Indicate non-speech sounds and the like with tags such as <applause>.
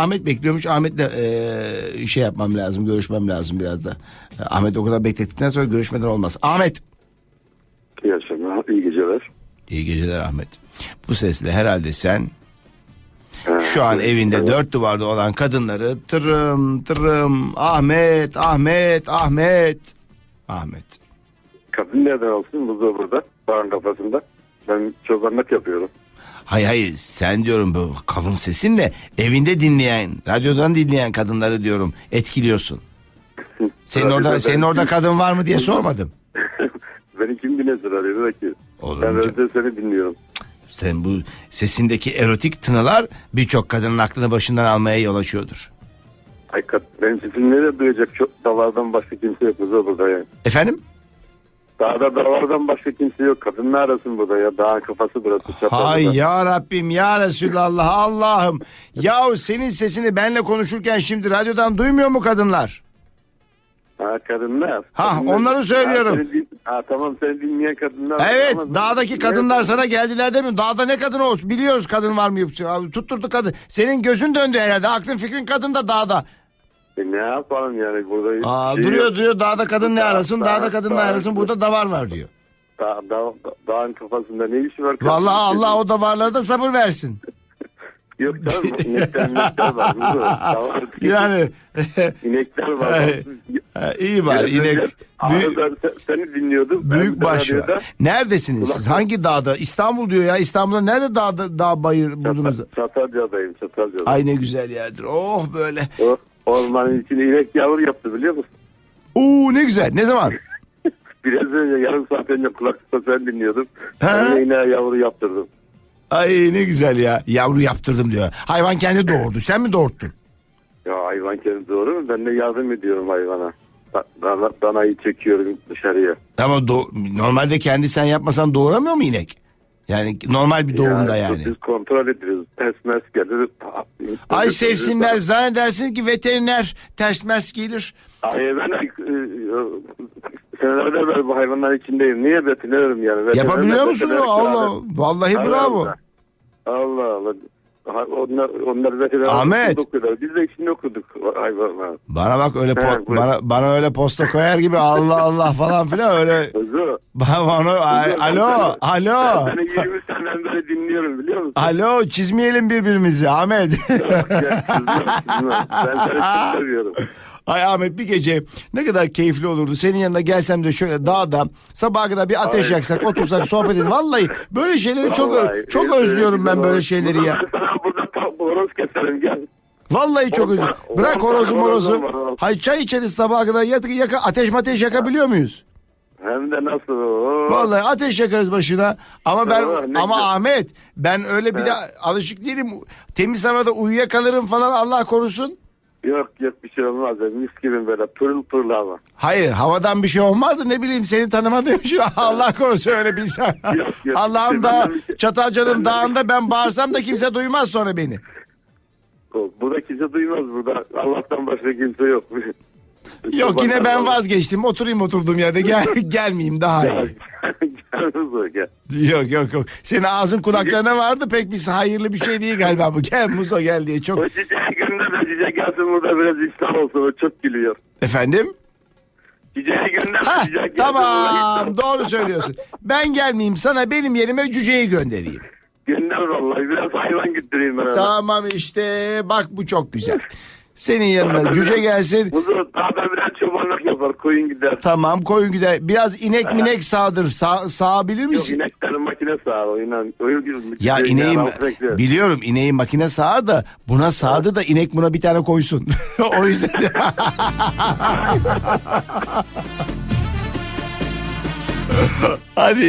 Ahmet bekliyormuş. Ahmet'le e, şey yapmam lazım. Görüşmem lazım biraz da. E, Ahmet o kadar beklettikten sonra görüşmeden olmaz. Ahmet. İyi akşamlar, iyi geceler. İyi geceler Ahmet. Bu sesle herhalde sen şu an evinde evet. dört duvarda olan kadınları tırım tırım Ahmet Ahmet Ahmet Ahmet. Kadın nereden olsun? Buzu burada, bağın kafasında. Ben çobanlık yapıyorum. Hayır hayır sen diyorum bu kalın sesinle evinde dinleyen radyodan dinleyen kadınları diyorum etkiliyorsun. <laughs> Senin orada ben- senin orada kadın var mı diye sormadım. <laughs> Beni kim dinlesin arıyor ki? Olur ben radyoda seni dinliyorum. Sen bu sesindeki erotik tınılar birçok kadının aklını başından almaya yol açıyordur. Ay kad benim sesimi nerede duyacak? Çok davardan başka kimse yok burada ya. Efendim? Dağda davardan başka kimse yok. Kadın ne arasın burada ya? Dağın kafası burası. Çatalda. Hay ya Rabbim ya Resulallah Allah'ım. Yahu senin sesini benle konuşurken şimdi radyodan duymuyor mu kadınlar? Ha kadınlar. Ha, Kadınlar- onları söylüyorum. Ha, seni ha tamam seni dinleyen kadınlar. Evet Ama- dağdaki kadınlar sana geldiler demiyor. Dağda ne kadın olsun biliyoruz kadın var mı yok. mu? Tutturdu kadın. Senin gözün döndü herhalde. Aklın fikrin kadın da dağda. E ne yapalım yani burada? Aa, şey duruyor yok. duruyor dağda kadın ne arasın dağ- dağda kadın ne arasın burada davar var diyor. Dağ, dağ, dağın kafasında ne işi var? Vallahi Allah o davarlarda sabır versin. <laughs> Yok canım inekler inekler var. Davar- Yani <laughs> İnekler var. İyi var inek. Büyük, seni dinliyordum. Büyük baş var. Neredesiniz siz? Hangi dağda? İstanbul diyor ya. İstanbul'da nerede dağda dağ bayır buldunuz? Çatal- Çatalca'dayım Çatalca'da. Ay ne güzel yerdir. Oh böyle. O ormanın içine inek yavru yaptı biliyor musun? Oo ne güzel. Ne zaman? <laughs> Biraz önce yarım saat önce kulaklıkta sen dinliyordum. He. Ben ineğe yavru yaptırdım. Ay ne güzel ya. Yavru yaptırdım diyor. Hayvan kendi doğurdu. Sen mi doğurttun? Ya hayvan kendi doğru mu? Ben de yardım ediyorum hayvana. Da- Dana, danayı çekiyorum dışarıya. Ama do- normalde kendi sen yapmasan doğuramıyor mu inek? Yani normal bir doğumda yani. Biz kontrol ediyoruz. Ters mers gelir. Ay sevsinler zannedersin ki veteriner ters mers gelir. Ay ben e, senelerden beri bu hayvanlar içindeyim. Niye veterinerim yani? Veteriner- Yapabiliyor musun? Allah vallahi Allah bravo. Allah. Allah Allah. Onlar, onlar veteriner Ahmet. Biz de içinde okuduk hayvanlar. Bana bak öyle po- He, bana bana öyle posta koyar gibi Allah Allah falan filan öyle. <laughs> Bana ay- alo alo. Ben seni 20 seneden beri dinliyorum biliyor musun? Alo çizmeyelim birbirimizi Ahmet. Gel, kızma, kızma. Ben seni çok seviyorum. Ay Ahmet bir gece ne kadar keyifli olurdu. Senin yanına gelsem de şöyle dağda sabaha kadar bir ateş Ay. yaksak otursak sohbet edin. Vallahi böyle şeyleri çok ö- Vallahi, çok evet, özlüyorum ben böyle şeyleri ya. Sana burada <laughs> ta- horoz keserim gel. Vallahi çok Orta- özlüyorum. Bırak orta horozu morozu. Hay çay içeriz sabaha kadar yak, yaka, ateş mateş yakabiliyor muyuz? Hem de nasıl? Oo. Vallahi ateş yakarız başına. Ama ben ne ama güzel. Ahmet ben öyle bir de alışık değilim. Temiz havada uyuyakalırım falan Allah korusun. Yok yok bir şey olmaz. Mis gibi böyle pırıl pırıl hava. Hayır havadan bir şey olmazdı ne bileyim seni tanımadığım için <laughs> Allah korusun öyle bir insan. Yok, yok. Allah'ım da şey- Çatalca'nın dağında ben bağırsam da kimse duymaz sonra beni. Burada kimse duymaz burada. Allah'tan başka kimse yok. <laughs> Yok yine ben vazgeçtim oturayım oturduğum yerde gel <laughs> gelmeyeyim daha iyi. gel. Yok yok yok. Senin ağzın kulaklarına vardı pek bir hayırlı bir şey değil galiba bu. Gel Muzo gel diye çok. O çiçeği gönder de gelsin burada biraz İslam olsun. O çok gülüyor. Efendim? Çiçeği gönder de Ha gelsin. tamam doğru söylüyorsun. Ben gelmeyeyim sana benim yerime cüceyi göndereyim. Gönder vallahi biraz hayvan götüreyim ben. Tamam işte bak bu çok güzel. Senin yanına cüce gelsin. <laughs> Muzo dağda biraz çobanlık yapar. Koyun gider. Tamam koyun gider. Biraz inek minek sağdır. Sağ, sağabilir Yok misin? ineklerin makine sağır. O inan. Oyun gibi. Ya yaran bekliyor. biliyorum ineği makine sağar da buna sağdı da inek buna bir tane koysun. <laughs> o yüzden <laughs> Hadi